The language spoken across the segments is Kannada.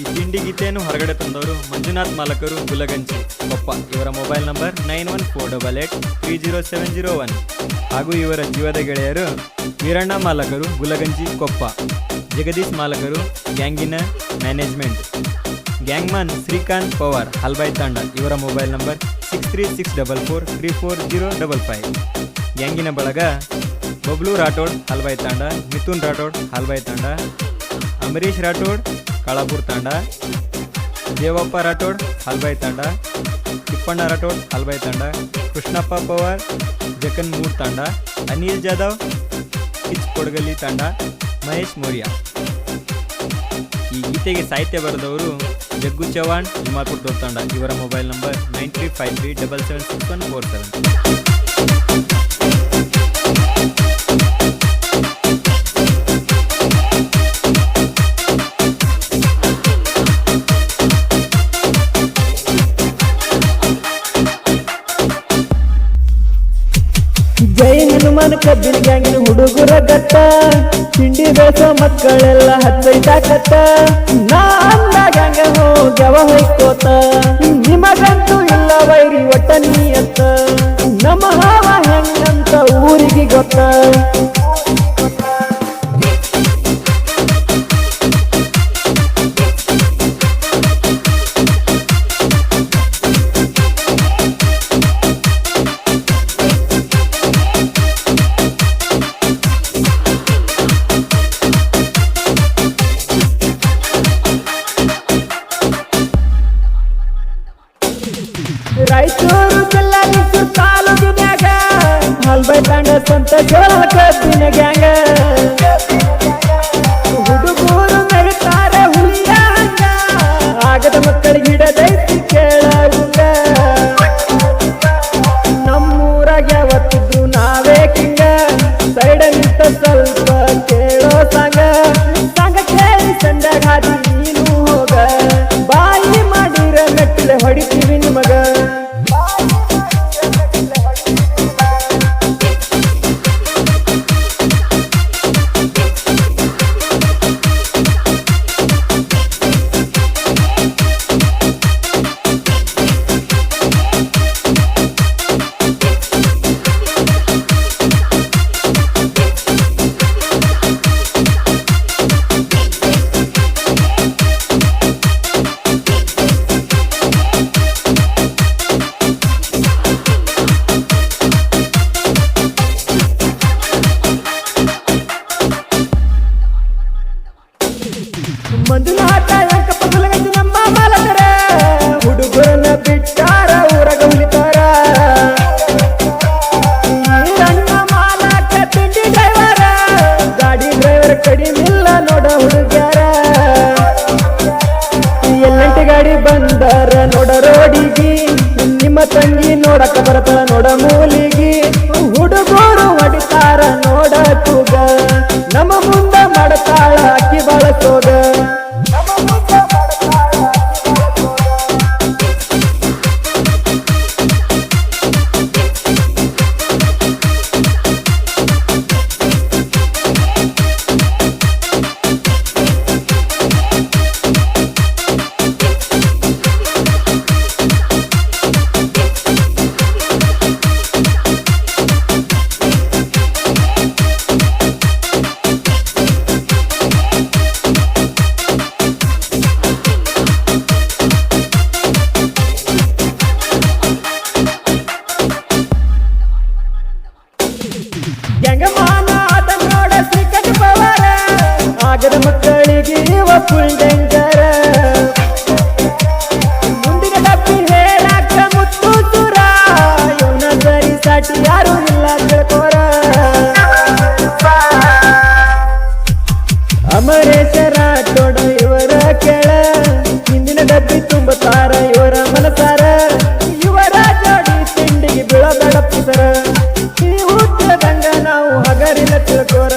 ಈ ತಿಂಡಿ ಗೀತೆಯನ್ನು ಹೊರಗಡೆ ತಂದವರು ಮಂಜುನಾಥ್ ಮಾಲಕರು, ಗುಲಗಂಜಿ, ಕೊಪ್ಪ. ಇವರ mobile number nine one four double eight three zero seven zero one. ಹಾಗೂ ಇವರ ಜೀವದ ಗೆಳೆಯರು ವೀರಣ್ಣ ಮಾಲಕರು, ಗುಲಗಂಜಿ, ಕೊಪ್ಪ. ಜಗದೀಶ್ ಮಾಲಕರು, ಗ್ಯಾಂಗಿನ ಮ್ಯಾನೇಜ್ಮೆಂಟ್. ಗ್ಯಾಂಗ್ಮನ್ ಶ್ರೀಕಾಂತ್ ಪವಾರ್ ಹಲ್ಬಾಯ್ ತಾಂಡ. ಇವರ mobile number six three six double four three four zero double five ಗ್ಯಾಂಗಿನ ಬಳಗ ಬಬ್ಲು ರಾಠೋಡ್ ಹಲ್ಬಾಯ್ ತಾಂಡ. ಮಿಥುನ್ ರಾಠೋಡ್ ಹಲ್ಬಾಯ್ ತಾಂಡ. ಅಂಬರೀಶ್ ರಾಠೋಡ್ ಕಾಳಾಪುರ್ ತಾಂಡ, ದೇವಪ್ಪ ರಾಠೋಡ್, ಹಲ್ಬಾಯ್ ತಾಂಡ, ತಿಪ್ಪಣ್ಣ ರಾಠೋಡ್, ಹಲ್ಬಾಯ್ ತಾಂಡ, ಕೃಷ್ಣಪ್ಪ ಪವಾರ್ ಜಕನ್ ಮೂರ್ ತಾಂಡ, ಅನಿಲ್ ಜಾಧವ್, ಕಿಚ್ ಕೊಡಗಲ್ಲಿ ತಾಂಡ, ಮಹೇಶ್ ಮೌರ್ಯ. ಈ ಗೀತೆಗೆ ಸಾಹಿತ್ಯ ಬರೆದವರು ಜಗ್ಗು ಚವಾಣ್ ಹಿಮಾಪುರ್ ತಂಡ. ಇವರ mobile number nine three five three double seven six one four seven. ಬೇಸೋ ಮಕ್ಕಳೆಲ್ಲ ಹತ್ತೈತಾಕತ್ತ ನಾ ಅಂದ ಗ್ಯಾಂಗ ಹೋಗ್ಯವ ಹೊಯ್ಕೋತ. ನಿಮಗಂತೂ ಇಲ್ಲ ವೈರಿ ಒಟ್ಟ ನೀ ಅಂತ ನಮ್ಮ ಹಾವ ಹೆಂಗಂತ ಊರಿಗೆ ಗೊತ್ತ. ರಾಯಚೂರು ಜಿಲ್ಲಾ ನಿಂತು ತಾಲೂಕಿನ್ಯಾಗ ಹಲ್ಬೈ ತಾಂಡ ಸಂತ ಜೋಳ ಕಬ್ಬಿನ ಗ್ಯಾಂಗ. ಹುಡುಗೂರು ನಡುತ್ತಾರೆ ಹುಲಿಯ ಹಂಗ. ಆಗದ ಮಕ್ಕಳಿಗೆ ಹಿಡದೈತಿ ಕೇಳಂಗ. ನಮ್ಮೂರಾಗ ಯಾವತ್ತಿದ್ರು ನಾವೇ ಕಿಂಗ. ಸೈಡ ನಿಂತ ಸ್ವಲ್ಪ ಕೇಳೋ ಸಂಗ. ಸಂಗ ಕೇಳಿ ಸಂದಾಗ ಹಾದಿ ಬಂದಾರ ನೋಡ ರೋಡಿಗಿ ನಿಮ್ಮ ತಂಗಿ ನೋಡಕ ಬರತಳ ನೋಡ ಮೂಲಿಗಿ. ಹುಡುಗರು ಹೊಡಿತಾರ ನೋಡ ತುಗ ನಮ್ಮ ಮುಂದಿನ ಡಬ್ಬಿ ಹೇಳಾಕ ಮುತ್ತು ಸುರ. ಇವನ ಸರಿ ಯಾರು ಇಲ್ಲ ತಿಳ್ಕೋರ ಅಮರೇಶ ರಾಠೋಡ ಇವರ ಕೆಳ. ಹಿಂದಿನ ಡಬ್ಬಿ ತುಂಬುತ್ತಾರ ಇವರ ಮನಸಾರ. ಇವರ ಜೋಡಿ ತಿಂಡಿಗೆ ಬೀಳಬೇಡ ಪುಸರ. ನಾವು ಹಗರಿನ ತಿಳ್ಕೋರ.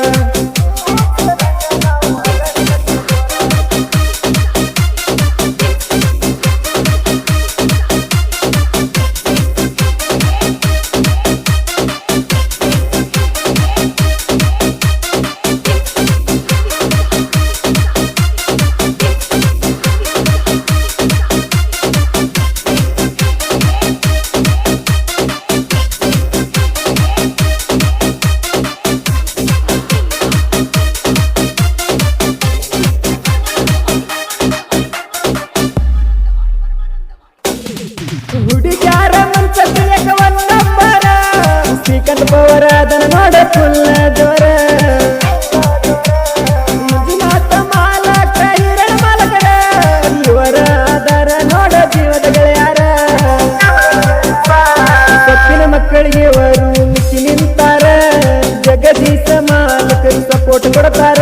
ಇವರ ಅದನ್ನ ನೋಡ ಫುಲ್ಲ ಜೋರ ಮಾಲಕ ಹಿರಣ ಮಕ್ಕಳಿಗೆ ಅವರು ನಿಂತಾರ. ಜಗದೀಶ ಮಾಲಕರು ಸಪೋರ್ಟ್ ಕೊಡ್ತಾರ.